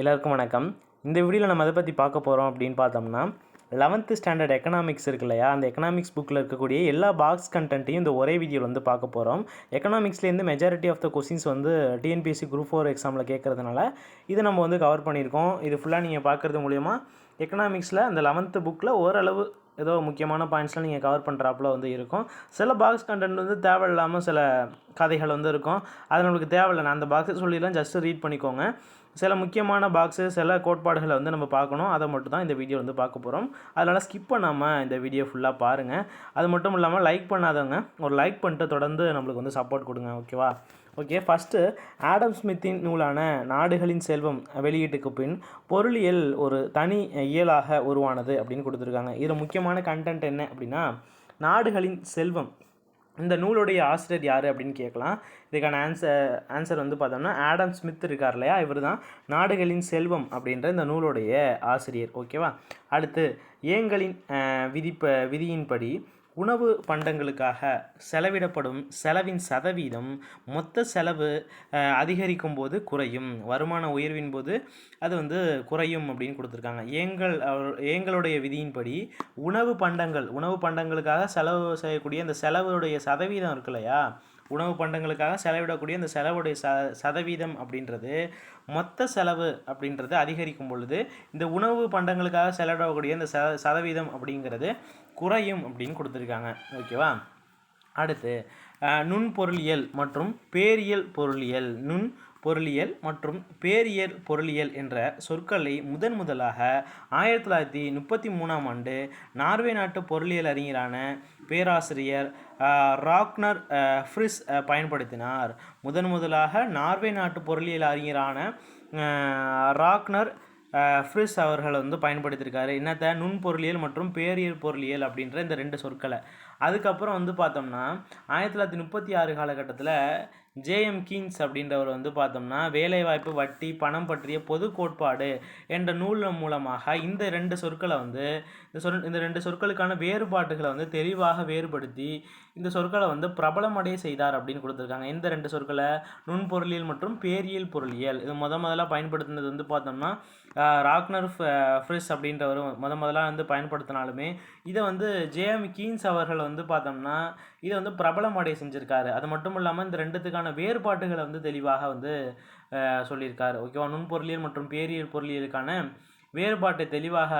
எல்லாருக்கும் வணக்கம். இந்த வீடியோவில் நம்ம அதை பற்றி பார்க்க போகிறோம் அப்படின்னு பார்த்தோம்னா லெவன்த்து ஸ்டாண்டர்ட் எக்கனாமிக்ஸ் இருக்கு இல்லையா? அந்த எக்கனாமிக்ஸ் புக்கில் இருக்கக்கூடிய எல்லா பாக்ஸ் கண்டென்ட்டையும் இந்த ஒரே வீடியோவில் வந்து பார்க்க போகிறோம் எக்கனாமிக்ஸ்லேருந்து மெஜாரிட்டி ஆஃப் த கொஸ்டின்ஸ் வந்து டிஎன்பிஎஸ்சி குரூப் ஃபோர் எக்ஸாமில் கேட்குறதுனால இதை நம்ம வந்து கவர் பண்ணியிருக்கோம். இது ஃபுல்லாக நீங்கள் பார்க்குறது மூலயமா எக்கனாமிக்ஸில் அந்த லெவன்த்து புக்கில் ஓரளவு ஏதோ முக்கியமான பாயிண்ட்ஸ்லாம் நீங்கள் கவர் பண்ணுறாப்புல வந்து இருக்கும். சில பாக்ஸ் கண்டென்ட் வந்து தேவையில்லாமல் சில கதைகள் வந்து இருக்கும். அது நம்மளுக்கு தேவையில்லை. நான் அந்த பாக்ஸை சொல்லிடலாம் ஜஸ்ட்டு ரீட் பண்ணிக்கோங்க. சில முக்கியமான பாக்ஸு சில கோட்பாடுகளை வந்து நம்ம பார்க்கணும். அதை மட்டும் தான் இந்த வீடியோ வந்து பார்க்க போகிறோம் அதனால் ஸ்கிப் பண்ணாமல் இந்த வீடியோ ஃபுல்லாக பாருங்கள் அது மட்டும் இல்லாமல் லைக் பண்ணாதவங்க ஒரு லைக் பண்ணிட்டு தொடர்ந்து நம்மளுக்கு வந்து சப்போர்ட் கொடுங்க ஓகேவா ஓகே ஃபஸ்ட்டு ஆடம் ஸ்மித்தின் நூலான நாடுகளின் செல்வம் வெளியீட்டுக்கு பின் பொருளியல் ஒரு தனி இயலாக உருவானது அப்படின்னு கொடுத்துருக்காங்க. இதில் முக்கியமான கண்டென்ட் என்ன அப்படின்னா நாடுகளின் செல்வம். இந்த நூலுடைய ஆசிரியர் யார் அப்படின்னு கேட்கலாம். இதுக்கான ஆன்சர் ஆன்சர் வந்து பார்த்தோம்னா ஆடம் ஸ்மித் இருக்கார் இல்லையா? இவர் தான் நாடுகளின் செல்வம் அப்படின்ற இந்த நூலுடைய ஆசிரியர். ஓகேவா அடுத்து ஏங்களின் விதிப்ப விதியின்படி உணவு பண்டங்களுக்காக செலவிடப்படும் செலவின் சதவீதம் மொத்த செலவு அதிகரிக்கும் போது குறையும். வருமான உயர்வின் போது அது வந்து குறையும் அப்படின்னு கொடுத்துருக்காங்க. எங்கள் எங்களுடைய விதியின்படி உணவு பண்டங்கள் உணவு பண்டங்களுக்காக செலவு செய்யக்கூடிய அந்த செலவுடைய சதவீதம் இருக்கு இல்லையா? உணவு பண்டங்களுக்காக செலவிடக்கூடிய அந்த செலவுடைய ச சதவீதம் அப்படின்றது மொத்த செலவு அப்படின்றது அதிகரிக்கும் பொழுது இந்த உணவு பண்டங்களுக்காக செலவிடக்கூடிய அந்த ச சதவீதம் அப்படிங்கிறது குறையும் அப்படின்னு கொடுத்துருக்காங்க. ஓகேவா? அடுத்து நுண் நுண்பொருளியல் மற்றும் பேரியல் பொருளியல். நுண் பொருளியல் மற்றும் பேரியல் பொருளியல் என்ற சொற்களை முதன் முதலாக ஆயிரத்தி தொள்ளாயிரத்தி முப்பத்தி மூணாம் ஆண்டு நார்வே நாட்டு பொருளியல் அறிஞரான பேராசிரியர் ராக்னர் ஃப்ரிஸ் பயன்படுத்தினார். முதன் முதலாக நார்வே நாட்டு பொருளியல் அறிஞரான ராக்னர் ஃப்ரிஸ் அவர்கள் வந்து பயன்படுத்தியிருக்காரு. என்னத்த? நுண்பொருளியல் மற்றும் பேரியல் பொருளியல் அப்படின்ற இந்த ரெண்டு சொற்களை. அதுக்கப்புறம் வந்து பார்த்தோம்னா ஆயிரத்தி தொள்ளாயிரத்தி முப்பத்தி ஆறு காலகட்டத்தில் ஜேஎம் கீன்ஸ் அப்படின்றவர் வந்து பார்த்தோம்னா வேலைவாய்ப்பு வட்டி பணம் பற்றிய பொது கோட்பாடு என்ற நூல் மூலமாக இந்த ரெண்டு சொற்களை வந்து இந்த சொ இந்த ரெண்டு சொற்களுக்கான வேறுபாட்டுகளை வந்து தெளிவாக வேறுபடுத்தி இந்த சொற்களை வந்து பிரபலமடைய செய்தார் அப்படின்னு கொடுத்துருக்காங்க. இந்த ரெண்டு சொற்களை? நுண்பொருளியல் மற்றும் பேரியல் பொருளியல். இது முத முதல்ல பயன்படுத்தினது வந்து பார்த்தோம்னா ராக்னர் ஃப- ஃப்ரிஸ் அப்படின்றவர் முத முதலாக வந்து பயன்படுத்தினாலுமே இதை வந்து ஜேஎம் கீன்ஸ் அவர்கள் வந்து பார்த்தோம்னா இதை வந்து பிரபலமடைய செஞ்சுருக்காரு. அது மட்டும் இல்லாமல் இந்த ரெண்டுத்துக்கான வேறுபாட்டுகளை வந்து தெளிவாக வந்து சொல்லியிருக்காரு. ஓகேவா? நுண்பொருளியல் மற்றும் பேரியல் பொருளியலுக்கான வேறுபாட்டை தெளிவாக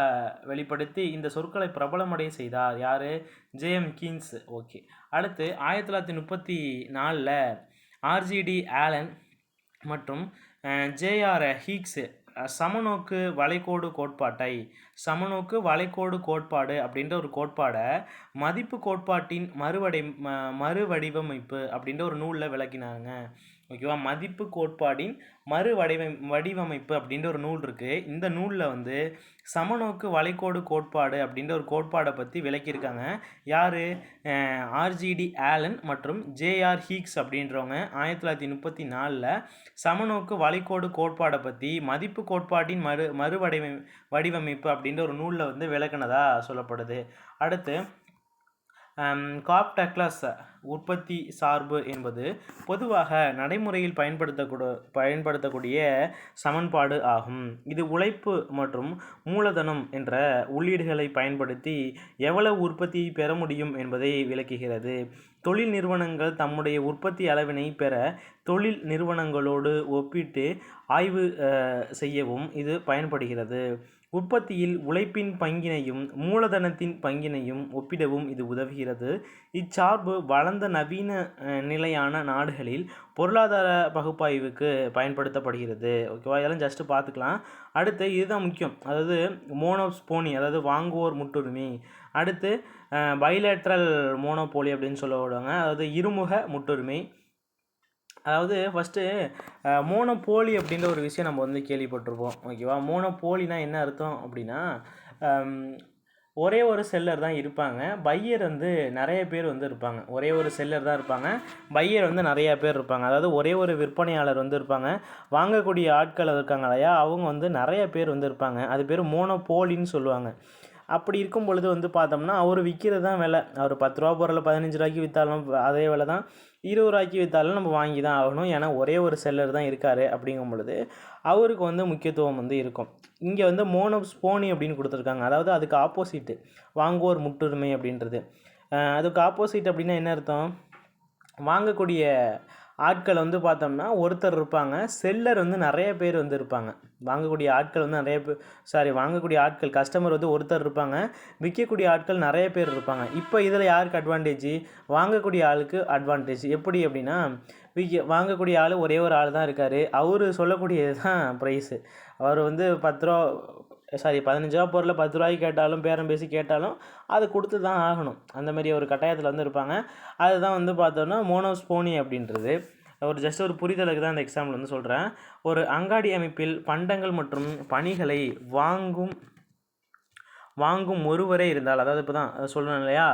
வெளிப்படுத்தி இந்த சொற்களை பிரபலமடைய செய்தார். யார்? JM Keynes. ஓகே. அடுத்து ஆயிரத்தி தொள்ளாயிரத்தி முப்பத்தி நாலில் ஆர்ஜிடி ஆலன் மற்றும் ஜேஆர் ஹீக்ஸு சமநோக்கு வளைகோடு கோட்பாட்டை சமநோக்கு வளைகோடு கோட்பாடு அப்படின்ற ஒரு கோட்பாடை மதிப்பு கோட்பாட்டின் மறுவடை மறுவடிவமைப்பு அப்படின்ற ஒரு நூலில் விளக்கினாங்க. ஓகேவா? மதிப்பு கோட்பாடின் மறு வடிவ வடிவமைப்பு அப்படின்ற ஒரு நூல் இருக்குது இந்த நூலில் வந்து சமநோக்கு வளைகோடு கோட்பாடு அப்படின்ற ஒரு கோட்பாடை பற்றி விளக்கியிருக்காங்க. யார்? ஆர்ஜிடி ஆலன் மற்றும் ஜேஆர் ஹீக்ஸ் அப்படின்றவங்க. ஆயிரத்தி தொள்ளாயிரத்தி முப்பத்தி நாலில் சமநோக்கு வளைகோடு கோட்பாடை பற்றி மதிப்பு கோட்பாட்டின் மறு மறுவடைவ வடிவமைப்பு அப்படின்ற ஒரு நூலில் வந்து விளக்குனதாக சொல்லப்படுது. அடுத்து காப் டக்ளஸ் உற்பத்தி சார்பு என்பது பொதுவாக நடைமுறையில் பயன்படுத்தக்கூட பயன்படுத்தக்கூடிய சமன்பாடு ஆகும். இது உழைப்பு மற்றும் மூலதனம் என்ற உள்ளீடுகளை பயன்படுத்தி எவ்வளவு உற்பத்தியை பெற முடியும் என்பதை விளக்குகிறது. தொழில் நிறுவனங்கள் தம்முடைய உற்பத்தி அளவினை பெற தொழில் நிறுவனங்களோடு ஒப்பிட்டு ஆய்வு செய்யவும் இது பயன்படுகிறது. உற்பத்தியில் உழைப்பின் பங்கினையும் மூலதனத்தின் பங்கினையும் ஒப்பிடவும் இது உதவுகிறது. இச்சார்பு வளர்ந்த நவீன நிலையான நாடுகளில் பொருளாதார பகுப்பாய்வுக்கு பயன்படுத்தப்படுகிறது. ஓகேவா? இதெல்லாம் ஜஸ்ட்டு பார்த்துக்கலாம். அடுத்து இதுதான் முக்கியம். அதாவது மோனோஸ்போனி அதாவது வாங்குவோர் முட்டுரிமை. அடுத்து பைலேட்ரல் மோனோபோலி அப்படின்னு சொல்லுவாங்க அதாவது இருமுக முட்டுரிமை. அதாவது ஃபஸ்ட்டு மோனோபோலி அப்படின்ற ஒரு விஷயம் நம்ம வந்து கேள்விப்பட்டிருப்போம். ஓகேவா மோனோபோலினா என்ன அர்த்தம் அப்படின்னா ஒரே ஒரு செல்லர் தான் இருப்பாங்க. பையர் வந்து நிறைய பேர் வந்து இருப்பாங்க. ஒரே ஒரு செல்லர் தான் இருப்பாங்க. பையர் வந்து நிறையா பேர் இருப்பாங்க. அதாவது ஒரே ஒரு விற்பனையாளர் வந்து இருப்பாங்க. வாங்கக்கூடிய ஆட்கள் இருக்காங்க இல்லையா? அவங்க வந்து நிறைய பேர் வந்து இருப்பாங்க. அது பேர் மோனோபோலின்னு சொல்லுவாங்க. அப்படி இருக்கும் பொழுது வந்து பார்த்தோம்னா அவர் விற்கிறது தான் விலை. அவர் பத்து ரூபா பொருளை பதினஞ்சு ரூபாய்க்கு விற்றாலும் அதே விலை தான் இருபது ரூபாய்க்கு விற்றாலும் நம்ம வாங்கி தான் ஆகணும். ஏன்னா ஒரே ஒரு செல்லர் தான் இருக்கார் அப்படிங்கும் பொழுது அவருக்கு வந்து முக்கியத்துவம் வந்து இருக்கும். இங்கே வந்து மோனோஸ் போனி அப்படின்னு கொடுத்துருக்காங்க. அதாவது அதுக்கு ஆப்போசிட்டு வாங்குவோர் முட்டுரிமை அப்படின்றது. அதுக்கு ஆப்போசிட் அப்படின்னா என்ன அர்த்தம்? வாங்கக்கூடிய ஆட்கள் வந்து பார்த்தோம்னா ஒருத்தர் இருப்பாங்க. செல்லர் வந்து நிறைய பேர் வந்து இருப்பாங்க. வாங்கக்கூடிய ஆட்கள் வந்து நிறைய பேர் சாரி வாங்கக்கூடிய ஆட்கள் கஸ்டமர் வந்து ஒருத்தர் இருப்பாங்க. விற்கக்கூடிய ஆட்கள் நிறைய பேர் இருப்பாங்க. இப்போ இதில் யாருக்கு அட்வான்டேஜ் வாங்கக்கூடிய ஆளுக்கு அட்வான்டேஜ் எப்படி அப்படின்னா விற்க வாங்கக்கூடிய ஆள் ஒரே ஒரு ஆள் தான் இருக்கார். அவர் சொல்லக்கூடியது தான் ப்ரைஸு அவர் வந்து பத்து ரூபா சாரி பதினஞ்சு ரூபா பொருளை பத்து ரூபாய்க்கு கேட்டாலும் பேரம் பேசி கேட்டாலும் அது கொடுத்து தான் ஆகணும். அந்த மாதிரி ஒரு கட்டாயத்தில் வந்து இருப்பாங்க. அதுதான் வந்து பார்த்தோன்னா மோனோஸ்போனி அப்படின்றது. ஒரு ஜஸ்ட் ஒரு புரிதலுக்கு தான் இந்த எக்ஸாம்பிள் வந்து சொல்கிறேன் ஒரு அங்காடி அமைப்பில் பண்டங்கள் மற்றும் பணிகளை வாங்கும் வாங்கும் ஒருவரே இருந்தால் அதாவது இப்போ தான் சொல்லணும் இல்லையா?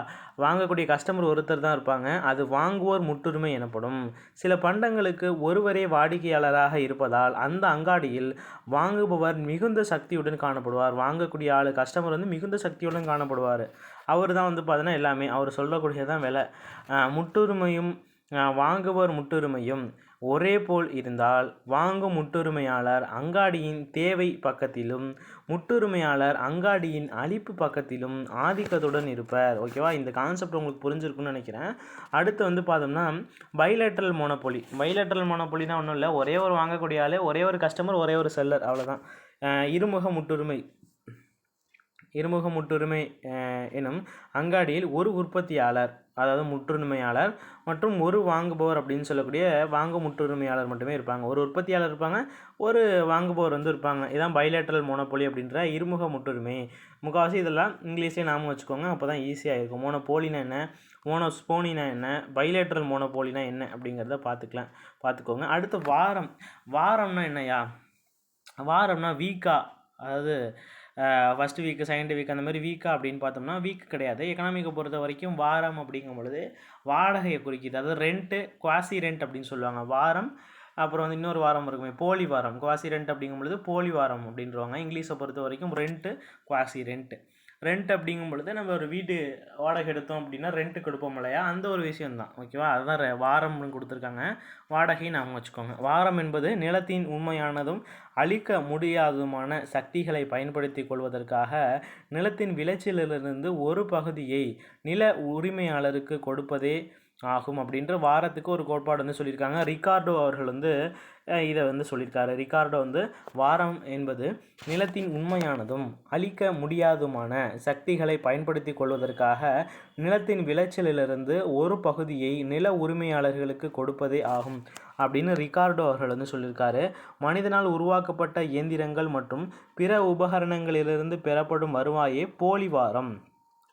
வாங்கக்கூடிய கஸ்டமர் ஒருத்தர் தான் இருப்பாங்க. அது வாங்குவோர் முட்டுரிமை எனப்படும். சில பண்டங்களுக்கு ஒருவரே வாடிக்கையாளராக இருப்பதால் அந்த அங்காடியில் வாங்குபவர் மிகுந்த சக்தியுடன் காணப்படுவார். வாங்கக்கூடிய ஆள் கஸ்டமர் வந்து மிகுந்த சக்தியுடன் காணப்படுவார். அவர் தான் வந்து பார்த்தீங்கன்னா எல்லாமே அவர் சொல்லக்கூடியதான் விலை. முற்றுரிமையும் முட்டுரிமையும் வாங்குவோர் முட்டுரிமையும் ஒரே போல் இருந்தால் வாங்கும் முட்டுரிமையாளர் அங்காடியின் தேவை பக்கத்திலும் முட்டுரிமையாளர் அங்காடியின் அளிப்பு பக்கத்திலும் ஆதிக்கத்துடன் இருப்பார். ஓகேவா இந்த கான்செப்ட் உங்களுக்கு புரிஞ்சிருக்குன்னு நினைக்கிறேன். அடுத்து வந்து பார்த்தோம்னா பைலேட்ரல் மோனப்பொலி பைலேட்ரல் மோனப்பொலினா ஒன்றும் இல்லை. ஒரே ஒரு வாங்கக்கூடிய ஆள் ஒரே ஒரு கஸ்டமர் ஒரே ஒரு செல்லர் அவ்வளோதான் இருமுக முட்டுரிமை. இருமுக முற்றுரிமை எனும் அங்காடியில் ஒரு உற்பத்தியாளர் அதாவது முற்றுரிமையாளர் மற்றும் ஒரு வாங்குபவர் அப்படின்னு சொல்லக்கூடிய வாங்க முற்றுரிமையாளர் மட்டுமே இருப்பாங்க. ஒரு உற்பத்தியாளர் இருப்பாங்க ஒரு வாங்குபவர் வந்து இருப்பாங்க. இதான் பைலேட்ரல் மோனோபோலி அப்படின்ற இருமுக முற்றுரிமை. முக்கால்வாசி இதெல்லாம் இங்கிலீஷே நாம வச்சுக்கோங்க அப்போ தான் ஈஸியாக இருக்கும். மோனோபோலினா என்ன? மோனோஸ்போனினா என்ன? பைலேட்ரல் மோனோபோலினா என்ன? அப்படிங்கிறத பார்த்துக்கலாம் பார்த்துக்கோங்க. அடுத்து வாரம். வாரம்னா என்னையா வாரம்னா வீக்கா அதாவது ஃபஸ்ட்டு வீக்கு செகண்ட் வீக் அந்த மாதிரி வீக்கா அப்படின்னு பார்த்தோம்னா வீக் கிடையாது. எக்கனாமிக்கை பொறுத்த வரைக்கும் வாரம் அப்படிங்கும் பொழுது வாடகையை குறிக்கிது. அதாவது ரெண்ட்டு குவாசி ரெண்ட் அப்படின்னு சொல்லுவாங்க. வாரம் அப்புறம் வந்து இன்னொரு வாரம் இருக்குமே போலி வாரம். குவாசி ரெண்ட் அப்படிங்கும் பொழுது போலி வாரம் அப்படின்றவாங்க. இங்கிலீஷை பொறுத்த வரைக்கும் ரெண்ட்டு குவாசி ரெண்ட்டு ரெண்ட் அப்படிங்கும் பொழுது நம்ம ஒரு வீடு வாடகை எடுத்தோம் அப்படின்னா ரெண்ட்டு கொடுப்போம் இல்லையா? அந்த ஒரு விஷயம்தான். ஓகேவா அதுதான் ரெ- வாரம்னு கொடுத்துருக்காங்க. வாடகைன்னு அவங்க வச்சுக்கோங்க. வாரம் என்பது நிலத்தின் உண்மையானதும் அழிக்க முடியாததுமான சக்திகளை பயன்படுத்தி கொள்வதற்காக நிலத்தின் விளைச்சலிலிருந்து ஒரு பகுதியை நில உரிமையாளருக்கு கொடுப்பதே ஆகும் அப்படின்ற வாரத்துக்கு ஒரு கோட்பாடு வந்து சொல்லியிருக்காங்க. ரிகார்டோ அவர்கள் வந்து இதை வந்து சொல்லியிருக்காரு. ரிகார்டோ வந்து வாரம் என்பது நிலத்தின் உண்மையானதும் அழிக்க முடியாதுமான சக்திகளை பயன்படுத்தி கொள்வதற்காக நிலத்தின் விளைச்சலிலிருந்து ஒரு பகுதியை நில உரிமையாளர்களுக்கு கொடுப்பதே ஆகும் அப்படின்னு ரிகார்டோ அவர்கள் வந்து சொல்லியிருக்காரு. மனிதனால் உருவாக்கப்பட்ட இயந்திரங்கள் மற்றும் பிற உபகரணங்களிலிருந்து பெறப்படும் வருவாயே போலி வாரம்.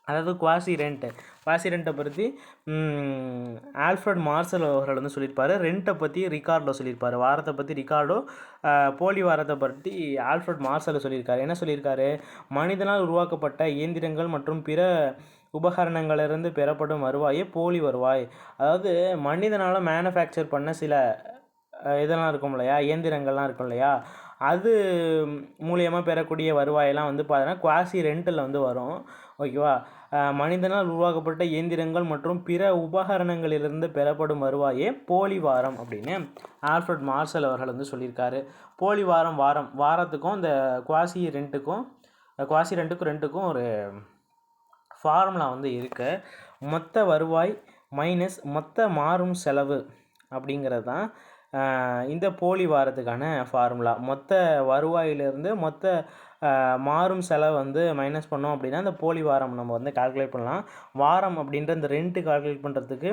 அதாவது குவாசி ரெண்ட்டு. குவாசி ரெண்ட்டை பற்றி ஆல்ஃப்ரட் மார்சல் அவர்கள் வந்து சொல்லியிருப்பார். ரெண்ட்டை பற்றி ரிகார்டோ சொல்லியிருப்பாரு. வாரத்தை பற்றி ரிகார்டோ போலி வாரத்தை பற்றி ஆல்ஃப்ரட் மார்சல் சொல்லியிருக்காரு. என்ன சொல்லியிருக்காரு? மனிதனால் உருவாக்கப்பட்ட இயந்திரங்கள் மற்றும் பிற உபகரணங்களிலிருந்து பெறப்படும் வருவாயே போலி வருவாய். அதாவது மனிதனால் மேனுஃபேக்சர் பண்ண சில இதெல்லாம் இருக்கும் இல்லையா? இயந்திரங்கள்லாம் இருக்கும் இல்லையா? அது மூலியமாக பெறக்கூடிய வருவாயெல்லாம் வந்து பார்த்தீங்கன்னா குவாசி ரெண்டில் வந்து வரும். ஓகேவா? மனிதனால் உருவாக்கப்பட்ட இயந்திரங்கள் மற்றும் பிற உபகரணங்களிலிருந்து பெறப்படும் வருவாயே போலி வாரம் அப்படின்னு ஆல்ஃப்ரட் மார்சல் அவர்கள் வந்து சொல்லியிருக்காரு. போலி வாரம் வாரம் வாரத்துக்கும் இந்த குவாசி ரெண்ட்டுக்கும் குவாசி ரெண்டுக்கும் ரெண்டுக்கும் ஒரு ஃபார்முலா வந்து இருக்கு. மொத்த வருவாய் மைனஸ் மொத்த மாறும் செலவு அப்படிங்கிறது தான் இந்த போலி வாரத்துக்கான ஃபார்முலா. மொத்த வருவாயிலிருந்து மொத்த மாறும் செலவு வந்து மைனஸ் பண்ணோம் அப்படின்னா அந்த போலி வாரம் நம்ம வந்து கால்குலேட் பண்ணலாம். வாரம் அப்படின்ற இந்த ரெண்ட்டு கால்குலேட் பண்ணுறதுக்கு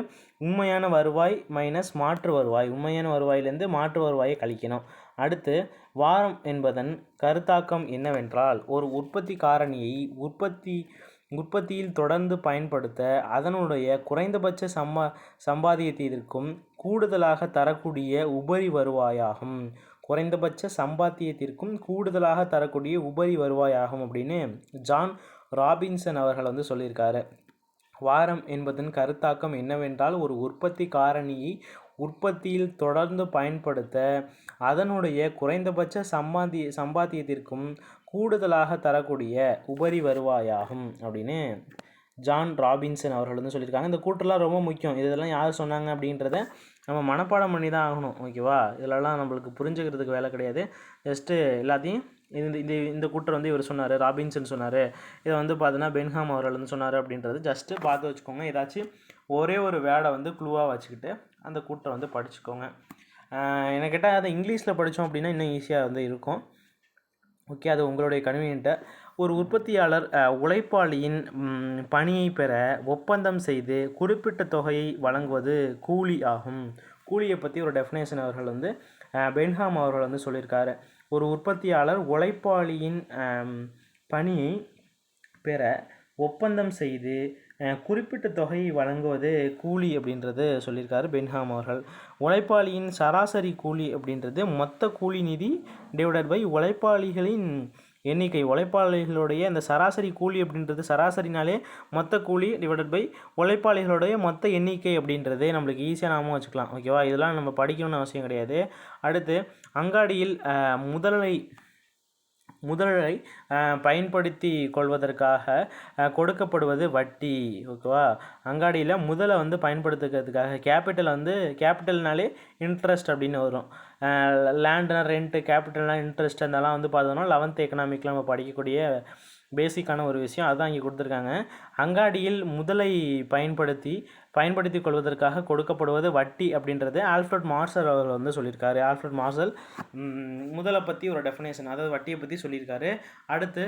உண்மையான வருவாய் மைனஸ் மாற்று வருவாய். உண்மையான வருவாயிலேருந்து மாற்று வருவாயை கழிக்கணும். அடுத்து வாரம் என்பதன் கருத்தாக்கம் என்னவென்றால் ஒரு உற்பத்தி காரணியை உற்பத்தி உற்பத்தியில் தொடர்ந்து பயன்படுத்த அதனுடைய குறைந்தபட்ச சம்பா சம்பாதியத்திற்கும் கூடுதலாக தரக்கூடிய உபரி வருவாயாகும். குறைந்தபட்ச சம்பாத்தியத்திற்கும் கூடுதலாக தரக்கூடிய உபரி வருவாயாகும் அப்படின்னு ஜான் ராபின்சன் அவர்கள் வந்து சொல்லியிருக்காரு. வாரம் என்பதன் கருத்தாக்கம் என்னவென்றால் ஒரு உற்பத்தி காரணியை உற்பத்தியில் தொடர்ந்து பயன்படுத்த அதனுடைய குறைந்தபட்ச சம்பாதி சம்பாத்தியத்திற்கும் கூடுதலாக தரக்கூடிய உபரி வருவாயாகும் அப்படின்னு ஜான் ராபின்சன் அவர்கள் வந்து சொல்லியிருக்காங்க. இந்த கூட்டெல்லாம் ரொம்ப முக்கியம். இதெல்லாம் யார் சொன்னாங்க அப்படின்றத நம்ம மனப்பாடம் பண்ணி தான் ஆகணும் ஓகேவா இதிலலாம் நம்மளுக்கு புரிஞ்சுக்கிறதுக்கு வேலை கிடையாது. ஜஸ்ட்டு எல்லாத்தையும் இந்த இந்த இந்த கூட்டர் வந்து இவர் சொன்னார் ராபின்சன் சொன்னார். இதை வந்து பார்த்தீங்கன்னா பென்ஹாம் அவர்கள் வந்து சொன்னார் அப்படின்றது. ஜஸ்ட்டு பார்த்து வச்சுக்கோங்க. ஏதாச்சும் ஒரே ஒரு வேடை வந்து க்ளூவாக வச்சுக்கிட்டு அந்த கூட்டரை வந்து படிச்சுக்கோங்க. என்ன கேட்டால் அதை இங்கிலீஷில் படித்தோம் அப்படின்னா இன்னும் ஈஸியாக வந்து இருக்கும். ஓகே அது உங்களுடைய கன்வீனியன்ட்டை ஒரு உற்பத்தியாளர் உழைப்பாளியின் பணியை பெற ஒப்பந்தம் செய்து குறிப்பிட்ட தொகையை வழங்குவது கூலி ஆகும். கூலியை பற்றி ஒரு டெஃபினேஷன் அவர்கள் வந்து பென்ஹாம் அவர்கள் வந்து சொல்லியிருக்காரு. ஒரு உற்பத்தியாளர் உழைப்பாளியின் பணியை பெற ஒப்பந்தம் செய்து குறிப்பிட்ட தொகையை வழங்குவது கூலி அப்படின்றது சொல்லியிருக்காரு பென்ஹாம் அவர்கள். உழைப்பாளியின் சராசரி கூலி அப்படின்றது மொத்த கூலி நிதி டிவைடட் பை உழைப்பாளிகளின் எண்ணிக்கை. உழைப்பாளிகளுடைய அந்த சராசரி கூலி அப்படின்றது சராசரினாலே மொத்த கூலி டிவைடட் பை உழைப்பாளிகளுடைய மொத்த எண்ணிக்கை அப்படின்றது நம்மளுக்கு ஈஸியாக நாமும் வச்சுக்கலாம். ஓகேவா இதெல்லாம் நம்ம படிக்கணும்னு அவசியம் கிடையாது. அடுத்து அங்காடியில் முதலை முதலை பயன்படுத்தி கொள்வதற்காக கொடுக்கப்படுவது வட்டி ஓகேவா? அங்காடியில் முதலை வந்து பயன்படுத்துக்கிறதுக்காக கேபிட்டல் வந்து கேபிட்டல்னாலே இன்ட்ரெஸ்ட் அப்படின்னு வரும். லேண்டுனா ரெண்ட்டு கேபிட்டல்னால் இன்ட்ரெஸ்ட் அதெல்லாம் வந்து பார்த்தோம்னா லெவன்த் எக்கனாமிக்கில் நம்ம படிக்கக்கூடிய பேசிக்கான ஒரு விஷயம் அதுதான் இங்கே கொடுத்துருக்காங்க. அங்காடியில் முதலை பயன்படுத்தி பயன்படுத்தி கொள்வதற்காக கொடுக்கப்படுவது வட்டி அப்படின்றது ஆல்ஃப்ரட் மார்சல் அவர் வந்து சொல்லியிருக்காரு. ஆல்ஃப்ரட் மார்சல் முதலை பற்றி ஒரு டெஃபினேஷன் அதாவது வட்டியை பற்றி சொல்லியிருக்காரு. அடுத்து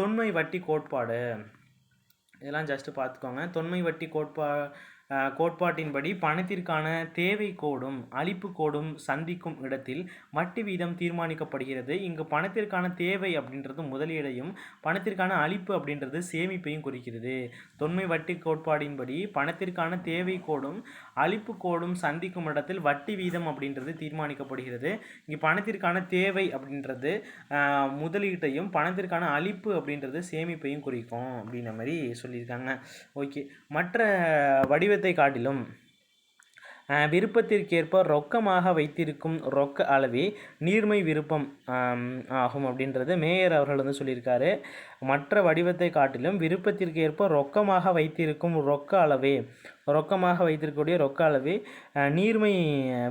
தொன்மை வட்டி கோட்பாடு. இதெல்லாம் ஜஸ்ட்டு பார்த்துக்கோங்க. தொன்மை வட்டி கோட்பா கோட்பாட்டின்படி பணத்திற்கான தேவை கோடும் அளிப்பு கோடும் சந்திக்கும் இடத்தில் வட்டி வீதம் தீர்மானிக்கப்படுகிறது. இங்கு பணத்திற்கான தேவை அப்படின்றது முதலீடையும் பணத்திற்கான அளிப்பு அப்படின்றது சேமிப்பையும் குறிக்கிறது. தொன்மை வட்டி கோட்பாடின்படி பணத்திற்கான தேவை கோடும் அளிப்பு கோடும் சந்திக்கும் இடத்தில் வட்டி வீதம் அப்படின்றது தீர்மானிக்கப்படுகிறது. இங்கே பணத்திற்கான தேவை அப்படின்றது முதலீட்டையும் பணத்திற்கான அளிப்பு அப்படின்றது சேமிப்பையும் குறிக்கும் அப்படின்ற மாதிரி சொல்லியிருக்காங்க. ஓகே. மற்ற வடிவ விகிதத்தை காட்டிலும் விருப்பத்திற்கேற்ப ரொக்கமாக வைத்திருக்கும் ரொக்க அளவே நீர்மை விருப்பம் ஆகும் அப்படின்றது மேயர் அவர்கள் வந்து சொல்லியிருக்காரு. மற்ற வடிவத்தை காட்டிலும் விருப்பத்திற்கேற்ப ரொக்கமாக வைத்திருக்கும் ரொக்க அளவே ரொக்கமாக வைத்திருக்கக்கூடிய ரொக்க அளவே நீர்மை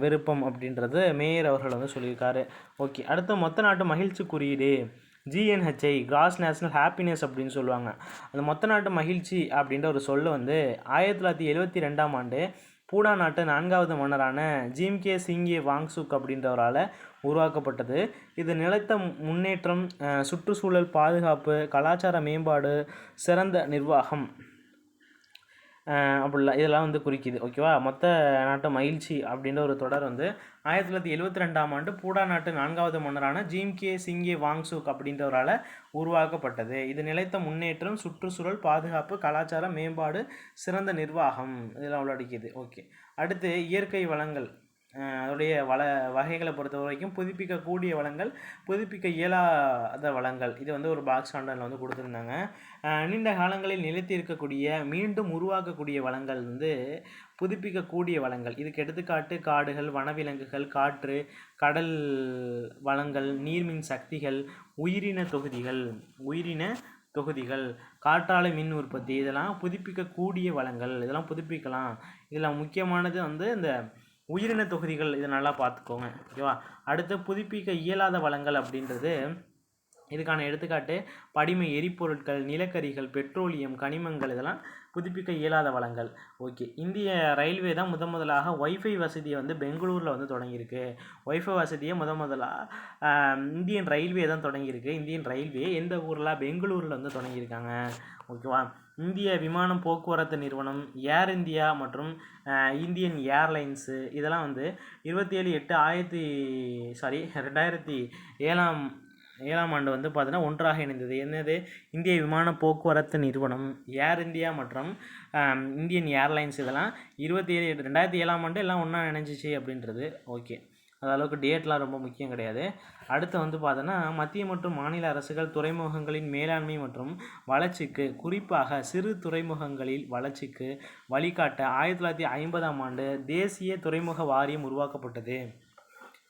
விருப்பம் அப்படின்றது மேயர் அவர்கள் வந்து சொல்லியிருக்காரு. ஓகே அடுத்து மொத்த நாட்டு மகிழ்ச்சி குறியீடு. ஜிஎன்ஹெச்ஐ கிராஸ் நேஷனல் ஹாப்பினஸ் அப்படின்னு சொல்லுவாங்க. அந்த மொத்த நாட்டு மகிழ்ச்சி அப்படின்ற ஒரு சொல்ல வந்து ஆயிரத்தி தொள்ளாயிரத்தி எழுபத்தி ரெண்டாம் ஆண்டு பூடா நாட்டு நான்காவது மன்னரான ஜிம்கே சிங்கே வாங்சுக் அப்படின்றவரால் உருவாக்கப்பட்டது. இது நிலைத்த முன்னேற்றம் சுற்றுச்சூழல் பாதுகாப்பு கலாச்சார மேம்பாடு சிறந்த நிர்வாகம். அப்படிலாம் இதெல்லாம் வந்து குறிக்குது. ஓகேவா மொத்த நாட்டு மகிழ்ச்சி அப்படின்ற ஒரு தொடர் வந்து ஆயிரத்தி தொள்ளாயிரத்தி எழுபத்தி ரெண்டாம் ஆண்டு பூடா நாட்டு நான்காவது மன்னரான ஜிம்கே சிங்கே வாங்சுக் அப்படின்றவரால் உருவாக்கப்பட்டது. இது நிலைத்த முன்னேற்றம் சுற்றுச்சூழல் பாதுகாப்பு கலாச்சார மேம்பாடு சிறந்த நிர்வாகம். இதெல்லாம் உள்ளடக்கியது. ஓகே அடுத்து இயற்கை வளங்கள். அதோடைய வள வகைகளை பொறுத்த வரைக்கும் புதுப்பிக்கக்கூடிய வளங்கள் புதுப்பிக்க இயலாத வளங்கள். இது வந்து ஒரு பாக்ஸ் ஆண்டனில் வந்து கொடுத்துருந்தாங்க. நீண்ட காலங்களில் நிலைத்து இருக்கக்கூடிய மீண்டும் உருவாக்கக்கூடிய வளங்கள் வந்து புதுப்பிக்கக்கூடிய வளங்கள். இதுக்கு எடுத்துக்காட்டு காடுகள் வனவிலங்குகள் காற்று கடல் வளங்கள் நீர்மின் சக்திகள் உயிரின தொகுதிகள் உயிரின தொகுதிகள் காற்றாலை மின் உற்பத்தி இதெல்லாம் புதுப்பிக்கக்கூடிய வளங்கள். இதெல்லாம் புதுப்பிக்கலாம். இதில் முக்கியமானது வந்து இந்த உயிரின தொகுதிகள் இதை நல்லா பார்த்துக்கோங்க ஓகேவா அடுத்து புதுப்பிக்க இயலாத வளங்கள் அப்படின்றது இதுக்கான எடுத்துக்காட்டு படிமை எரிபொருட்கள் நிலக்கரிகள் பெட்ரோலியம் கனிமங்கள் இதெல்லாம் புதுப்பிக்க இயலாத வளங்கள். ஓகே. இந்திய ரயில்வே தான் முத முதலாக ஒய்ஃபை வசதியை வந்து பெங்களூரில் வந்து தொடங்கியிருக்கு. ஒய்ஃபை வசதியை முத முதலாக இந்தியன் ரயில்வே தான் தொடங்கியிருக்கு. இந்தியன் ரயில்வே எந்த ஊரில்? பெங்களூரில் வந்து தொடங்கியிருக்காங்க. ஓகேவா? இந்திய விமானம் போக்குவரத்து நிறுவனம் ஏர் இந்தியா மற்றும் இந்தியன் ஏர்லைன்ஸு இதெல்லாம் வந்து இருபத்தி ஏழு எட்டு ஆயிரத்தி சாரி ரெண்டாயிரத்தி ஏழாம் ஏழாம் ஆண்டு வந்து பார்த்தீங்கன்னா ஒன்றாக இணைந்தது. என்னது? இந்திய விமான போக்குவரத்து நிறுவனம் ஏர் இந்தியா மற்றும் இந்தியன் ஏர்லைன்ஸ் இதெல்லாம் இருபத்தி ஏழு ரெண்டாயிரத்தி ஏழாம் ஆண்டு எல்லாம் ஒன்றா இணைஞ்சிச்சு அப்படின்றது. ஓகே. அது அளவுக்கு டேட்லாம் ரொம்ப முக்கியம் கிடையாது. அடுத்து வந்து பார்த்தோன்னா மத்திய மற்றும் மாநில அரசுகள் துறைமுகங்களின் மேலாண்மை மற்றும் வளர்ச்சிக்கு குறிப்பாக சிறு துறைமுகங்களில் வளர்ச்சிக்கு வழிகாட்ட ஆயிரத்தி தொள்ளாயிரத்தி ஐம்பதாம் ஆண்டு தேசிய துறைமுக வாரியம் உருவாக்கப்பட்டது.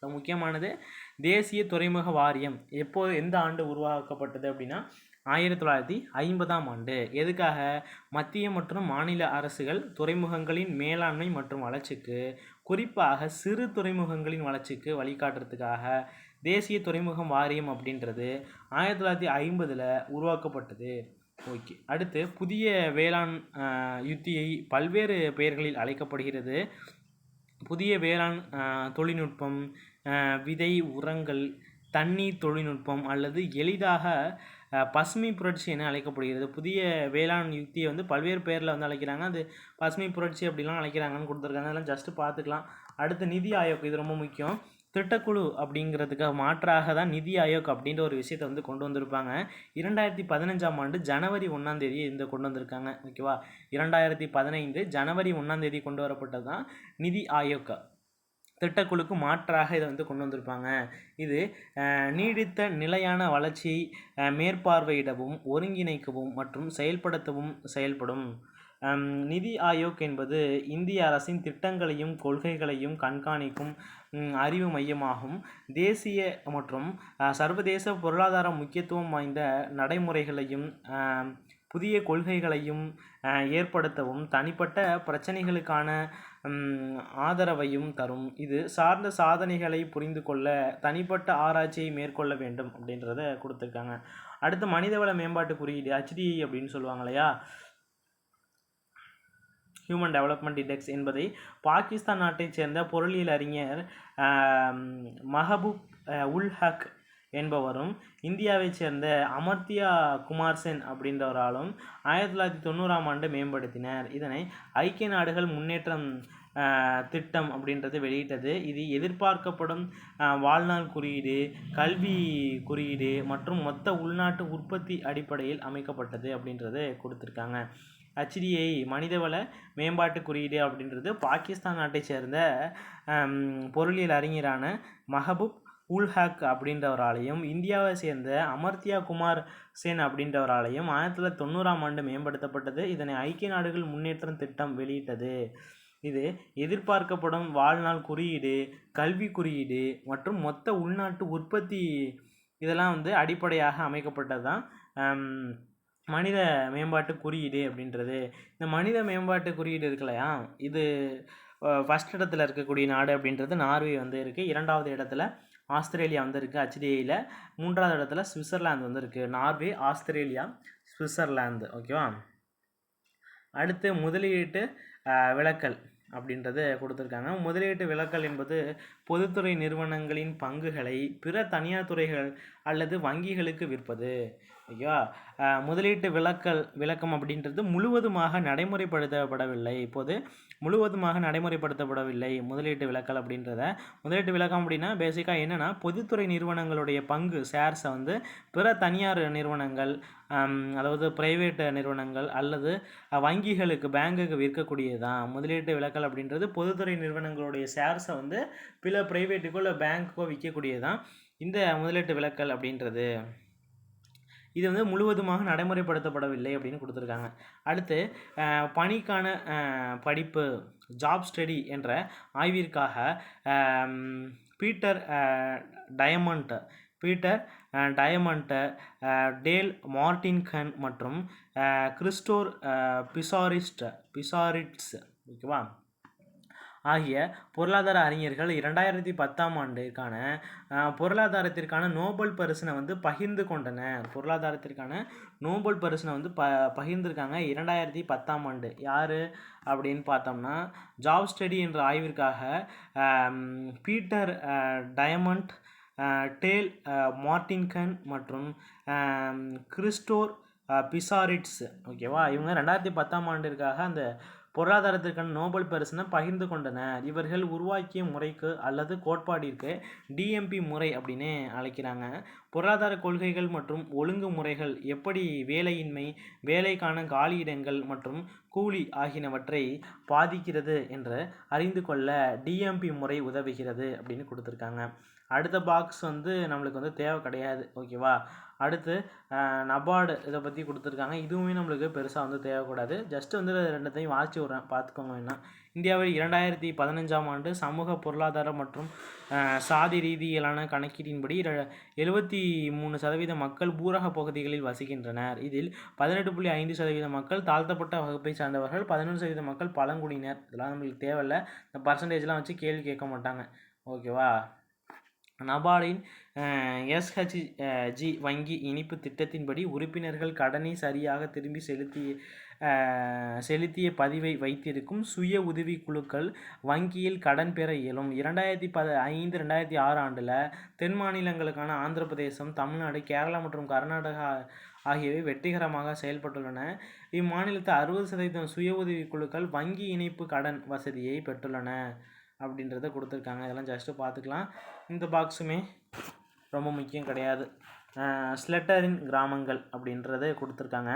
முக்கியமானது. தேசிய துறைமுக வாரியம் எப்போ எந்த ஆண்டு உருவாக்கப்பட்டது அப்படின்னா ஆயிரத்தி தொள்ளாயிரத்தி ஐம்பதாம் ஆண்டு. எதுக்காக? மத்திய மற்றும் மாநில அரசுகள் துறைமுகங்களின் மேலாண்மை மற்றும் வளர்ச்சிக்கு குறிப்பாக சிறு துறைமுகங்களின் வளர்ச்சிக்கு வழிகாட்டுறதுக்காக தேசிய துறைமுகம் வாரியம் அப்படின்றது ஆயிரத்தி தொள்ளாயிரத்தி ஐம்பதில் உருவாக்கப்பட்டது. ஓகே. அடுத்து புதிய வேளாண் யுத்தியை பல்வேறு பெயர்களில் அழைக்கப்படுகிறது. புதிய வேளாண் தொழில்நுட்பம் விதை உரங்கள் தண்ணீர் தொழில்நுட்பம் அல்லது எளிதாக பசுமை புரட்சி என அழைக்கப்படுகிறது. புதிய வேளாண் யுக்தியை வந்து பல்வேறு பேரில் வந்து அழைக்கிறாங்க. அது பசுமை புரட்சி அப்படிலாம் அழைக்கிறாங்கன்னு கொடுத்துருக்காங்க. அதெல்லாம் ஜஸ்ட்டு பார்த்துக்கலாம். அடுத்து நிதி ஆயோக் இது ரொம்ப முக்கியம். திட்டக்குழு அப்படிங்கிறதுக்கு மாற்றாக தான் நிதி ஆயோக் அப்படின்ற ஒரு விஷயத்தை வந்து கொண்டு வந்திருப்பாங்க. இரண்டாயிரத்தி பதினஞ்சாம் ஆண்டு ஜனவரி ஒன்றாம் தேதி இந்த கொண்டு வந்திருக்காங்க. ஓகேவா? இரண்டாயிரத்தி பதினைந்து ஜனவரி ஒன்றாம் தேதி கொண்டு வரப்பட்டது தான் நிதி ஆயோக். திட்டக்குழுக்கு மாற்றாக இதை வந்து கொண்டு வந்திருப்பாங்க. இது நீடித்த நிலையான வளர்ச்சியை மேற்பார்வையிடவும் ஒருங்கிணைக்கவும் மற்றும் செயல்படுத்தவும் செயல்படும். நிதி ஆயோக் என்பது இந்திய அரசின் திட்டங்களையும் கொள்கைகளையும் கண்காணிக்கும் அறிவு மையமாகும். தேசிய மற்றும் சர்வதேச பொருளாதார முக்கியத்துவம் வாய்ந்த நடைமுறைகளையும் புதிய கொள்கைகளையும் ஏற்படுத்தவும் தனிப்பட்ட பிரச்சனைகளுக்கான ஆதரவையும் தரும். இது சார்ந்த சாதனைகளை புரிந்து கொள்ள தனிப்பட்ட ஆராய்ச்சியை மேற்கொள்ள வேண்டும் அப்படின்றத கொடுத்துருக்காங்க. அடுத்து மனிதவள மேம்பாட்டு குறியீடு HDI அப்படின்னு சொல்லுவாங்க இல்லையா? ஹியூமன் டெவலப்மெண்ட் இண்டெக்ஸ் என்பதை பாகிஸ்தான் நாட்டைச் சேர்ந்த பொருளியல் அறிஞர் மஹபூப் உல் ஹக் என்பவரும் இந்தியாவைச் சேர்ந்த அமர்த்தியா குமார் சென் அப்படின்றவராலும் ஆயிரத்தி தொள்ளாயிரத்தி தொண்ணூறாம் ஆண்டு மேம்படுத்தினர். இதனை ஐக்கிய நாடுகள் முன்னேற்றம் திட்டம் அப்படின்றது வெளியிட்டது. இது எதிர்பார்க்கப்படும் வாழ்நாள் குறியீடு கல்வி குறியீடு மற்றும் மொத்த உள்நாட்டு உற்பத்தி அடிப்படையில் அமைக்கப்பட்டது அப்படின்றது கொடுத்துருக்காங்க. ஹச்டிஐ மனிதவள மேம்பாட்டு குறியீடு அப்படின்றது பாகிஸ்தான் நாட்டை சேர்ந்த பொருளியல் அறிஞரான மஹபூப் உல்ஹாக் அப்படின்றவராலையும் இந்தியாவை சேர்ந்த அமர்த்தியா குமார் சேன் அப்படின்றவராலையும் ஆயிரத்தி தொள்ளாயிரத்தி தொண்ணூறாம் ஆண்டு மேம்படுத்தப்பட்டது. இதனை ஐக்கிய நாடுகள் முன்னேற்றம் திட்டம் வெளியிட்டது. இது எதிர்பார்க்கப்படும் வாழ்நாள் குறியீடு கல்வி குறியீடு மற்றும் மொத்த உள்நாட்டு உற்பத்தி இதெல்லாம் வந்து அடிப்படையாக அமைக்கப்பட்டது தான் மனித மேம்பாட்டு குறியீடு அப்படின்றது. இந்த மனித மேம்பாட்டு குறியீடு இருக்கு இல்லையா? இது ஃபஸ்ட் இடத்துல இருக்கக்கூடிய நாடு அப்படின்றது நார்வே வந்து இருக்குது இரண்டாவது இடத்துல ஆஸ்திரேலியா வந்திருக்கு. இருக்குது மூன்றாவது இடத்துல சுவிட்சர்லாந்து வந்திருக்கு. Norway Australia Switzerland. ஓகேவா? அடுத்து முதலீட்டு விலக்கல் அப்படின்றது கொடுத்துருக்காங்க. முதலீட்டு விலக்கல் என்பது பொதுத்துறை நிறுவனங்களின் பங்குகளை பிற தனியார் துறைகள் அல்லது வங்கிகளுக்கு விற்பது. ஐயா முதலீட்டு விளக்கல் விளக்கம் அப்படின்றது முழுவதுமாக நடைமுறைப்படுத்தப்படவில்லை. இப்போது முழுவதுமாக நடைமுறைப்படுத்தப்படவில்லை முதலீட்டு விளக்கல் அப்படின்றத. முதலீட்டு விளக்கம் அப்படின்னா பேசிக்காக என்னென்னா பொதுத்துறை நிறுவனங்களுடைய பங்கு ஷேர்ஸை வந்து பிற தனியார் நிறுவனங்கள் அதாவது பிரைவேட் நிறுவனங்கள் அல்லது வங்கிகளுக்கு பேங்குக்கு விற்கக்கூடியது தான் முதலீட்டு விளக்கல் அப்படின்றது பொதுத்துறை நிறுவனங்களுடைய ஷேர்ஸை வந்து பிற பிரைவேட்டுக்கோ இல்லை பேங்க்குக்கோ விற்கக்கூடியது தான் இந்த முதலீட்டு விளக்கல் அப்படின்றது. இது வந்து முழுவதுமாக நடைமுறைப்படுத்தப்படவில்லை அப்படின்னு கொடுத்துருக்காங்க. அடுத்து பணிக்கான படிப்பு ஜாப் ஸ்டடி என்ற ஆய்விற்காக Peter Diamond Peter Diamond Diamond Dale Mortensen மற்றும் கிறிஸ்டோர் பிசாரிஸ்ட் பிசாரிட்ஸ் ஓகேவா? ஆகிய பொருளாதார அறிஞர்கள் இரண்டாயிரத்தி பத்தாம் ஆண்டிற்கான பொருளாதாரத்திற்கான நோபல் பரிசினை வந்து பகிர்ந்து கொண்டனர். பொருளாதாரத்திற்கான நோபல் பரிசினை வந்து ப பகிர்ந்திருக்காங்க இரண்டாயிரத்தி பத்தாம் ஆண்டு. யார் அப்படின்னு பார்த்தோம்னா ஜாப் ஸ்டடி என்ற ஆய்விற்காக பீட்டர் டயமண்ட் டேல் மார்டின்கன் மற்றும் கிறிஸ்டோர் பிசாரிட்ஸ். ஓகேவா? இவங்க ரெண்டாயிரத்தி பத்தாம் ஆண்டிற்காக அந்த பொருளாதாரத்திற்கான நோபல் பரிசினை பகிர்ந்து கொண்டனர். இவர்கள் உருவாக்கிய முறைக்கு அல்லது கோட்பாட்டிற்கு டிஎம்பி முறை அப்படின்னு அழைக்கிறாங்க. பொருளாதார கொள்கைகள் மற்றும் ஒழுங்கு முறைகள் எப்படி வேலையின்மை வேலைக்கான காலியிடங்கள் மற்றும் கூலி ஆகியனவற்றை பாதிக்கிறது என்று அறிந்து கொள்ள டிஎம்பி முறை உதவுகிறது அப்படின்னு கொடுத்துருக்காங்க. அடுத்த பாக்ஸ் வந்து நம்மளுக்கு வந்து தேவை கிடையாது. ஓகேவா அடுத்து நபார்டு இதை பற்றி கொடுத்துருக்காங்க. இதுவுமே நம்மளுக்கு பெருசாக வந்து தேவைக்கூடாது ஜஸ்ட் வந்து ரெண்டுத்தையும் வாசிச்சு விட்றேன் பார்த்துக்கோங்க என்ன இந்தியாவில் இரண்டாயிரத்தி பதினஞ்சாம் ஆண்டு சமூக பொருளாதார மற்றும் சாதி ரீதியிலான கணக்கீட்டின்படி எழுபத்தி மூணு சதவீத மக்கள் ஊரக பகுதிகளில் வசிக்கின்றனர். இதில் பதினெட்டு புள்ளி ஐந்து சதவீத மக்கள் தாழ்த்தப்பட்ட வகுப்பை சார்ந்தவர்கள் பதினொன்று சதவீத மக்கள் பழங்குடியினர். இதெல்லாம் நம்மளுக்கு தேவையில்ல. இந்த பர்சன்டேஜ்லாம் வச்சு கேள்வி கேட்க மாட்டாங்க. ஓகேவா நபார்டின் எஸ்ஹெச் ஜி வங்கி இனிப்பு திட்டத்தின்படி உறுப்பினர்கள் கடனை சரியாக திரும்பி செலுத்திய செலுத்திய பதிவை வைத்திருக்கும் சுய உதவி குழுக்கள் வங்கியில் கடன் பெற இயலும். இரண்டாயிரத்தி பத ஐந்து ரெண்டாயிரத்தி ஆறு ஆண்டில் தென் மாநிலங்களுக்கான ஆந்திர பிரதேசம் தமிழ்நாடு கேரளா மற்றும் கர்நாடகா ஆகியவை வெற்றிகரமாக செயல்பட்டுள்ளன. இம்மாநிலத்தில் அறுபது சதவீதம் சுய உதவி குழுக்கள் வங்கி இணைப்பு கடன் வசதியை பெற்றுள்ளன. அப்படின்றத கொடுத்துருக்காங்க. இதெல்லாம் ஜஸ்ட்டு பார்த்துக்கலாம். இந்த பாக்ஸுமே ரொம்ப முக்கியம் கிடையாது. ஸ்லெட்டரின் கிராமங்கள் அப்படின்றத கொடுத்துருக்காங்க.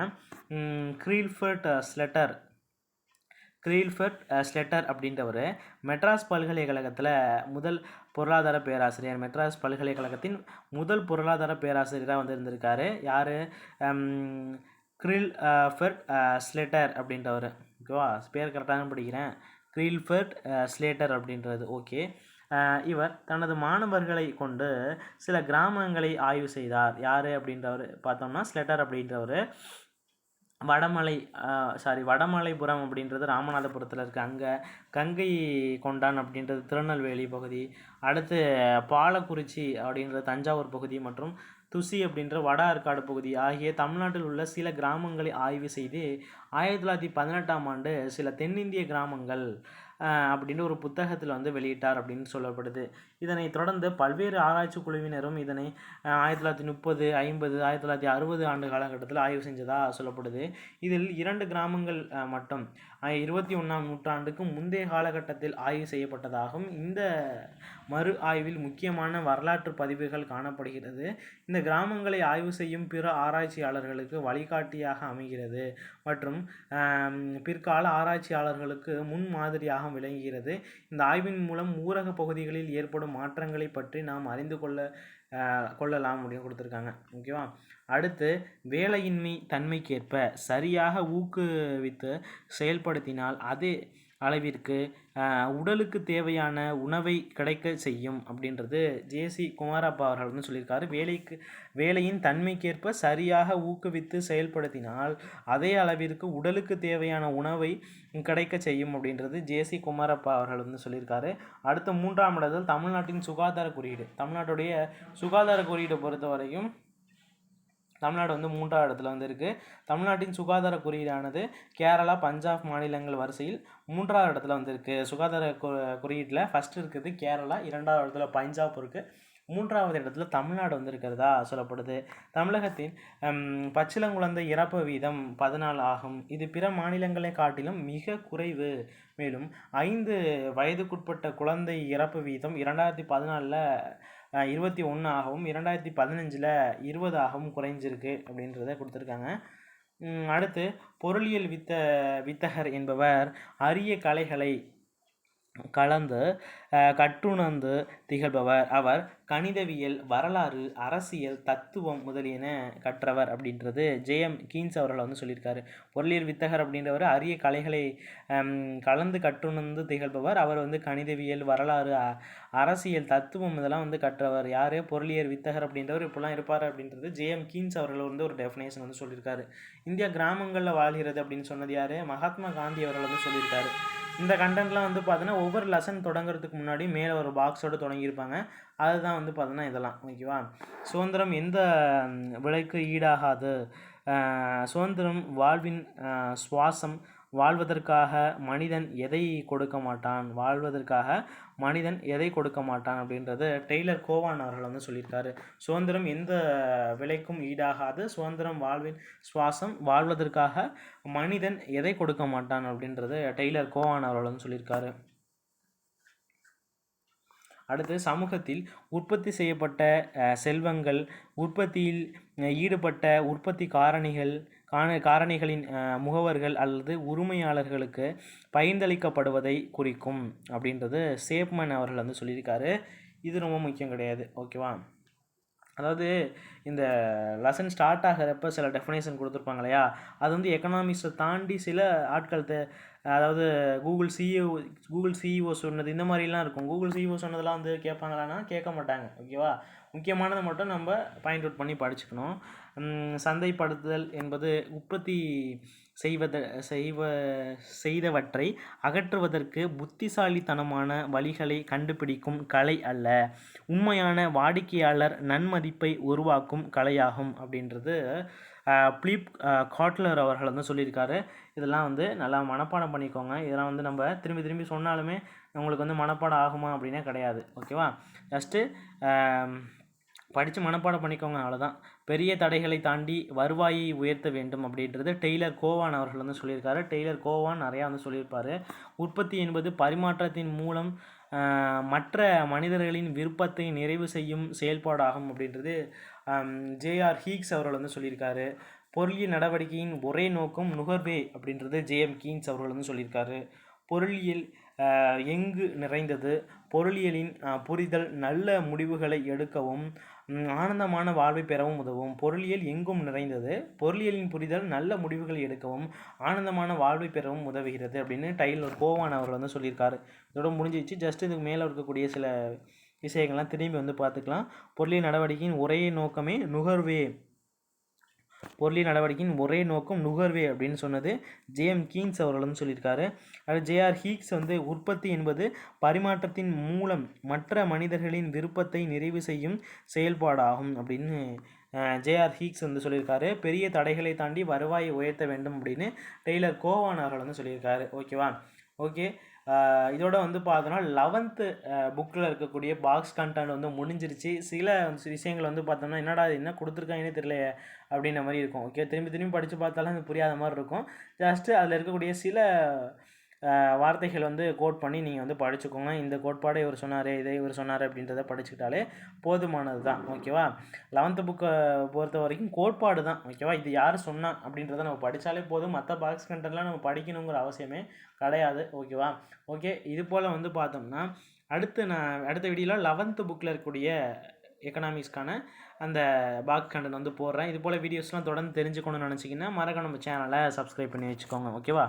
க்ரீல்ஃபர்ட் ஸ்லெட்டர் க்ரீல்ஃபர்ட் ஸ்லெட்டர் அப்படின்றவர் மெட்ராஸ் பல்கலைக்கழகத்தில் முதல் பொருளாதார பேராசிரியர். மெட்ராஸ் பல்கலைக்கழகத்தின் முதல் பொருளாதார பேராசிரியராக வந்து இருந்திருக்காரு. யார்? க்ரில் ஃபெர்ட் ஸ்லெட்டர் அப்படின்றவர். ஓகேவா? பேர் கரெக்டாக படிக்கிறேன். க்ரீல்ஃபர்ட் ஸ்லேட்டர் அப்படின்றது. ஓகே. இவர் தனது மாணவர்களை கொண்டு சில கிராமங்களை ஆய்வு செய்தார். யார் அப்படின்றவர்? பார்த்தோம்னா ஸ்லெட்டர் அப்படின்றவர். வடமலை சாரி வடமலைபுரம் அப்படின்றது ராமநாதபுரத்தில் இருக்குது அங்கே கங்கை கொண்டான் அப்படின்றது திருநெல்வேலி பகுதி. அடுத்து பாலக்குறிச்சி அப்படின்றது தஞ்சாவூர் பகுதி மற்றும் துசி அப்படின்ற வட ஆற்காடு பகுதி ஆகிய தமிழ்நாட்டில் உள்ள சில கிராமங்களை ஆய்வு செய்து ஆயிரத்தி தொள்ளாயிரத்தி பதினெட்டாம் ஆண்டு சில தென்னிந்திய கிராமங்கள் அப்படின்னு ஒரு புத்தகத்தில் வந்து வெளியிட்டார் அப்படின்னு சொல்லப்படுது. இதனை தொடர்ந்து பல்வேறு ஆராய்ச்சி குழுவினரும் இதனை ஆயிரத்தி தொள்ளாயிரத்தி முப்பது ஐம்பது ஆயிரத்தி தொள்ளாயிரத்தி அறுபது ஆண்டு காலகட்டத்தில் ஆய்வு செஞ்சதாக சொல்லப்படுது. இதில் இரண்டு கிராமங்கள் மட்டும் இருபத்தி ஒன்றாம் நூற்றாண்டுக்கு முந்தைய காலகட்டத்தில் ஆய்வு செய்யப்பட்டதாகவும் இந்த மறு ஆய்வில் முக்கியமான வரலாற்று பதிவுகள் காணப்படுகிறது. இந்த கிராமங்களை ஆய்வு செய்யும் பிற ஆராய்ச்சியாளர்களுக்கு வழிகாட்டியாக அமைகிறது மற்றும் பிற்கால ஆராய்ச்சியாளர்களுக்கு முன்மாதிரியாக விளங்குகிறது. இந்த ஆய்வின் மூலம் ஊரக பகுதிகளில் ஏற்படும் மாற்றங்களை பற்றி நாம் அறிந்து கொள்ள ஆஹ், கொள்ளலாம் அப்படின்னு கொடுத்துருக்காங்க. ஓகேவா அடுத்து வேலையின்மை தன்மைக்கேற்ப சரியாக ஊக்குவித்து செயல்படுத்தினால் அதே அளவிற்கு உடலுக்கு தேவையான உணவை கிடைக்க செய்யும் அப்படின்றது ஜேசி குமாரப்பா அவர்கள் வந்து சொல்லியிருக்காரு. வேலைக்கு வேலையின் தன்மைக்கேற்ப சரியாக ஊக்குவித்து செயல்படுத்தினால் அதே அளவிற்கு உடலுக்கு தேவையான உணவை கிடைக்க செய்யும் அப்படின்றது ஜேசி குமாரப்பா அவர்கள் வந்து சொல்லியிருக்காரு. அடுத்த மூன்றாம் இடத்தில் தமிழ்நாட்டின் சுகாதார குறியீடு. தமிழ்நாட்டுடைய சுகாதார குறியீடு பொறுத்த வரைக்கும் தமிழ்நாடு வந்து மூன்றாவது இடத்துல வந்து இருக்குது தமிழ்நாட்டின் சுகாதார குறியீடானது கேரளா பஞ்சாப் மாநிலங்கள் வரிசையில் மூன்றாவது இடத்துல வந்து இருக்குது சுகாதார குறியீட்டில் ஃபஸ்ட் இருக்குது கேரளா இரண்டாவது இடத்துல பஞ்சாப் இருக்குது மூன்றாவது இடத்துல தமிழ்நாடு வந்து இருக்கிறதா சொல்லப்படுது. தமிழகத்தின் பச்சிலங்குழந்தை இறப்பு வீதம் பதினாலு ஆகும். இது பிற மாநிலங்களை காட்டிலும் மிக குறைவு. மேலும் ஐந்து வயதுக்குட்பட்ட குழந்தை இறப்பு வீதம் இரண்டாயிரத்தி பதினாலில் இருபத்தி ஒன்று ஆகவும் இரண்டாயிரத்தி பதினஞ்சில் இருபதாகவும் குறைஞ்சிருக்கு அப்படின்றத கொடுத்துருக்காங்க. அடுத்து பொருளியல் வித்த வித்தகர் என்பவர் அரிய கலைகளை கலந்து கட்டுணர்ந்து திகழ்பவர். அவர் கணிதவியல் வரலாறு அரசியல் தத்துவம் முதலியன கற்றவர் அப்படின்றது ஜேஎம் கீன்ஸ் அவர்கள் வந்து சொல்லியிருக்காரு. பொருளியல் வித்தகர் அப்படின்றவர் அரிய கலைகளை கலந்து கட்டுணர்ந்து திகழ்பவர். அவர் வந்து கணிதவியல் வரலாறு அரசியல் தத்துவம் இதெல்லாம் வந்து கற்றவர். யார்? பொருளியல் வித்தகர் அப்படின்றவர் இப்படிலாம் இருப்பார் அப்படின்றது ஜேஎம் கீன்ஸ் அவர்கள் வந்து ஒரு டெஃபினேஷன் வந்து சொல்லியிருக்காரு. இந்தியா கிராமங்களில் வாழ்கிறது அப்படின்னு சொன்னது யார்? மகாத்மா காந்தி அவர்கள் வந்து சொல்லியிருக்காரு. இந்த கண்டென்ட்லாம் வந்து பார்த்தீங்கன்னா ஒவ்வொரு லெசன் தொடங்குறதுக்கு முன்னாடி மேலே ஒரு பாக்ஸோடு தொடங்கியிருப்பாங்க. அதுதான் வந்து பார்த்தீங்கன்னா இதெல்லாம் ஓகேவா சுதந்திரம் எந்த விலைக்கு ஈடாகாது? சுதந்திரம் வாழ்வின் சுவாசம் வாழ்வதற்காக மனிதன் எதை கொடுக்க மாட்டான்? வாழ்வதற்காக மனிதன் எதை கொடுக்க மாட்டான் அப்படின்றது டெய்லர் கோவான் அவர்கள் வந்து சொல்லியிருக்காரு. சுதந்திரம் எந்த விலைக்கும் ஈடாகாது. சுதந்திரம் வாழ்வின் சுவாசம் வாழ்வதற்காக மனிதன் எதை கொடுக்க மாட்டான் அப்படின்றது டெய்லர் கோவான் அவர்கள் வந்து சொல்லியிருக்காரு. அடுத்து சமூகத்தில் உற்பத்தி செய்யப்பட்ட செல்வங்கள் உற்பத்தியில் ஈடுபட்ட உற்பத்தி காரணிகள் காண காரணிகளின் முகவர்கள் அல்லது உரிமையாளர்களுக்கு பகிர்ந்தளிக்கப்படுவதை குறிக்கும் அப்படின்றது சேப்மன் அவர்கள் வந்து சொல்லியிருக்காரு. இது ரொம்ப முக்கியம் கிடையாது ஓகேவா? அதாவது இந்த லெசன் ஸ்டார்ட் ஆகிறப்ப சில டெஃபினேஷன் கொடுத்துருப்பாங்க இல்லையா? அது வந்து எக்கனாமிக்ஸை தாண்டி சில ஆட்கள் தே அதாவது கூகுள் சிஇஓ கூகுள் சிஇஓ சொன்னது இந்த மாதிரிலாம் இருக்கும். கூகுள் சிஇஓ சொன்னதெல்லாம் வந்து கேட்பாங்களான்னா கேட்க மாட்டாங்க ஓகேவா? முக்கியமானதை மட்டும் நம்ம பாயிண்ட் அவுட் பண்ணி படிச்சுக்கணும். சந்தைப்படுத்துதல் என்பது உற்பத்தி செய்வத செய்வ செய்தவற்றை அகற்றுவதற்கு புத்திசாலித்தனமான வழிகளை கண்டுபிடிக்கும் கலை அல்ல. உண்மையான வாடிக்கையாளர் நன்மதிப்பை உருவாக்கும் கலையாகும் அப்படின்றது பிலிப் காட்லர் அவர்கள் வந்து சொல்லியிருக்காரு. இதெல்லாம் வந்து நல்லா மனப்பாடம் பண்ணிக்கோங்க. இதெல்லாம் வந்து நம்ம திரும்பி திரும்பி சொன்னாலுமே உங்களுக்கு வந்து மனப்பாடம் ஆகுமா அப்படின்னே கிடையாது. ஓகேவா? ஜஸ்ட்டு படித்து மனப்பாடம் பண்ணிக்கோங்க. அவ்வளோதான் பெரிய தடைகளை தாண்டி வருவாயை உயர்த்த வேண்டும் அப்படின்றது டெய்லர் கோவான் அவர்கள் வந்து சொல்லியிருக்காரு. டெய்லர் கோவான் நிறையா வந்து சொல்லியிருப்பார். உற்பத்தி என்பது பரிமாற்றத்தின் மூலம் மற்ற மனிதர்களின் விருப்பத்தை நிறைவு செய்யும் செயல்பாடாகும் அப்படின்றது ஜேஆர் ஹீக்ஸ் அவர்கள் வந்து சொல்லியிருக்காரு. பொருளியல் நடவடிக்கையின் ஒரே நோக்கம் நுகர்வே அப்படின்றது ஜேஎம் கீன்ஸ் அவர்கள் வந்து சொல்லியிருக்காரு. பொருளியல் எங்கு நிறைந்தது? பொருளியலின் புரிதல் நல்ல முடிவுகளை எடுக்கவும் ஆனந்தமான வாழ்வை பெறவும் உதவும். பொருளியல் எங்கும் நிறைந்தது. பொருளியலின் புரிதல் நல்ல முடிவுகள் எடுக்கவும் ஆனந்தமான வாழ்வை பெறவும் உதவுகிறது அப்படின்னு டைலர் கோவான் அவர் வந்து சொல்லியிருக்காரு. இதோட முடிஞ்சிச்சு ஜஸ்ட் இதுக்கு மேலே இருக்கக்கூடிய சில விஷயங்கள்லாம் திரும்பி வந்து பார்த்துக்கலாம். பொருளியல் நடவடிக்கையின் ஒரே நோக்கமே நுகர்வே. பொருளியல் நடவடிக்கையின் ஒரே நோக்கம் நுகர்வே அப்படின்னு சொன்னது ஜேஎம் கீன்ஸ் அவர்களும் சொல்லியிருக்காரு. அது ஜேஆர் ஹீக்ஸ் வந்து உற்பத்தி என்பது பரிமாற்றத்தின் மூலம் மற்ற மனிதர்களின் விருப்பத்தை நிறைவு செய்யும் செயல்பாடாகும் அப்படின்னு ஜேஆர் ஹீக்ஸ் வந்து சொல்லியிருக்காரு. பெரிய தடைகளை தாண்டி வருவாயை உயர்த்த வேண்டும் அப்படின்னு டெய்லர் கோவான் அவர்கள் வந்து சொல்லியிருக்காரு. ஓகேவா? ஓகே. இதோட வந்து பார்த்தோன்னா லெவன்த்து புக்கில் இருக்கக்கூடிய பாக்ஸ் கண்டென்ட் வந்து முடிஞ்சிருச்சு. சில விஷயங்கள் வந்து பார்த்தோம்னா என்னடா இது என்ன கொடுத்துருக்காங்கன்னே தெரியலையே அப்படின்ற மாதிரி இருக்கும். ஓகே திரும்பி திரும்பி படித்து பார்த்தாலும் அது புரியாத மாதிரி இருக்கும். ஜஸ்ட்டு அதில் இருக்கக்கூடிய சில வார்த்தைகள் வந்து கோட் பண்ணி நீங்கள் வந்து படிச்சுக்கோங்க. இந்த கோட்பாடை இவர் சொன்னார் இதை இவர் சொன்னார் அப்படின்றத படிச்சுக்கிட்டாலே போதுமானது தான். ஓகேவா? லெவன்த்து புக்கை பொறுத்த வரைக்கும் கோட்பாடு தான். ஓகேவா? இது யார் சொன்னா அப்படின்றத நம்ம படித்தாலே போதும். மற்ற பாக்ஸ் கண்டெல்லாம் நம்ம படிக்கணுங்கிற அவசியமே கிடையாது. ஓகேவா? ஓகே இது போல் வந்து பார்த்தோம்னா அடுத்து நான் அடுத்த வீடியோவில் லெவன்த்து புக்கில் இருக்கக்கூடிய எக்கனாமிக்ஸ்க்கான அந்த பாக்ஸ் கண்டென்ட் வந்து போடுறேன். இது போல் வீடியோஸ்லாம் தொடர்ந்து தெரிஞ்சுக்கணும்னு நினச்சிங்கன்னா மறக்க நம்ம சேனலை சப்ஸ்கிரைப் பண்ணி வச்சுக்கோங்க. ஓகேவா?